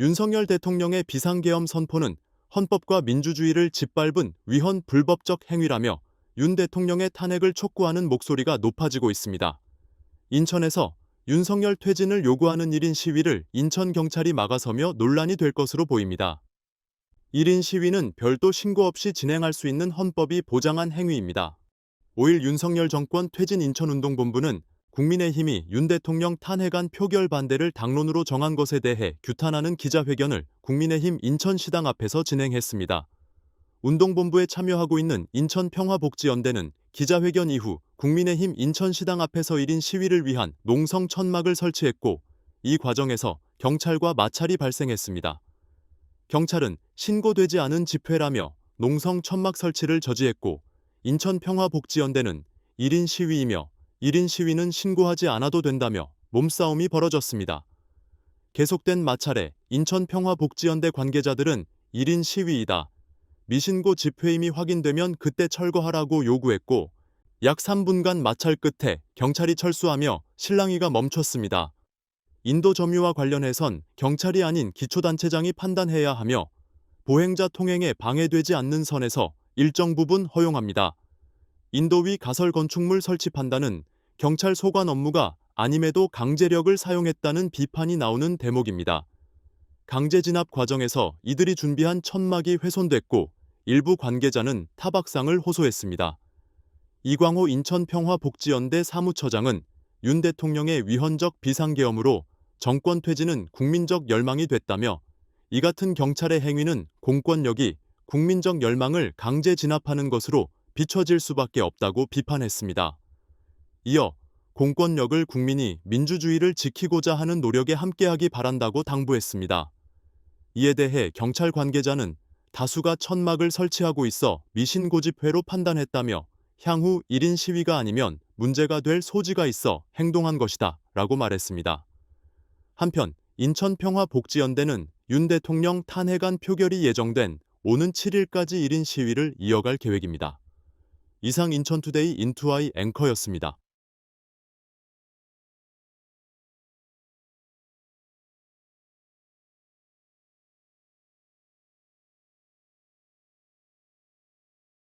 윤석열 대통령의 비상계엄 선포는 헌법과 민주주의를 짓밟은 위헌 불법적 행위라며 윤 대통령의 탄핵을 촉구하는 목소리가 높아지고 있습니다. 인천에서 윤석열 퇴진을 요구하는 1인 시위를 인천 경찰이 막아서며 논란이 될 것으로 보입니다. 1인 시위는 별도 신고 없이 진행할 수 있는 헌법이 보장한 행위입니다. 5일 윤석열 정권 퇴진 인천운동본부는 국민의힘이 윤 대통령 탄핵안 표결 반대를 당론으로 정한 것에 대해 규탄하는 기자회견을 국민의힘 인천시당 앞에서 진행했습니다. 운동본부에 참여하고 있는 인천평화복지연대는 기자회견 이후 국민의힘 인천시당 앞에서 1인 시위를 위한 농성 천막을 설치했고 이 과정에서 경찰과 마찰이 발생했습니다. 경찰은 신고되지 않은 집회라며 농성 천막 설치를 저지했고 인천평화복지연대는 1인 시위이며 1인 시위는 신고하지 않아도 된다며 몸싸움이 벌어졌습니다. 계속된 마찰에 인천평화복지연대 관계자들은 1인 시위이다. 미신고 집회임이 확인되면 그때 철거하라고 요구했고 약 3분간 마찰 끝에 경찰이 철수하며 실랑이가 멈췄습니다. 인도 점유와 관련해선 경찰이 아닌 기초단체장이 판단해야 하며 보행자 통행에 방해되지 않는 선에서 일정 부분 허용합니다. 인도위 가설 건축물 설치 판단은 경찰 소관 업무가 아님에도 강제력을 사용했다는 비판이 나오는 대목입니다. 강제 진압 과정에서 이들이 준비한 천막이 훼손됐고 일부 관계자는 타박상을 호소했습니다. 이광호 인천평화복지연대 사무처장은 윤 대통령의 위헌적 비상계엄으로 정권 퇴진은 국민적 열망이 됐다며 이 같은 경찰의 행위는 공권력이 국민적 열망을 강제 진압하는 것으로 비춰질 수밖에 없다고 비판했습니다. 이어 공권력을 국민이 민주주의를 지키고자 하는 노력에 함께하기 바란다고 당부했습니다. 이에 대해 경찰 관계자는 다수가 천막을 설치하고 있어 미신고집회로 판단했다며 향후 1인 시위가 아니면 문제가 될 소지가 있어 행동한 것이다 라고 말했습니다. 한편 인천평화복지연대는 윤 대통령 탄핵안 표결이 예정된 오는 7일까지 1인 시위를 이어갈 계획입니다. 이상 인천투데이 인투아이 앵커였습니다.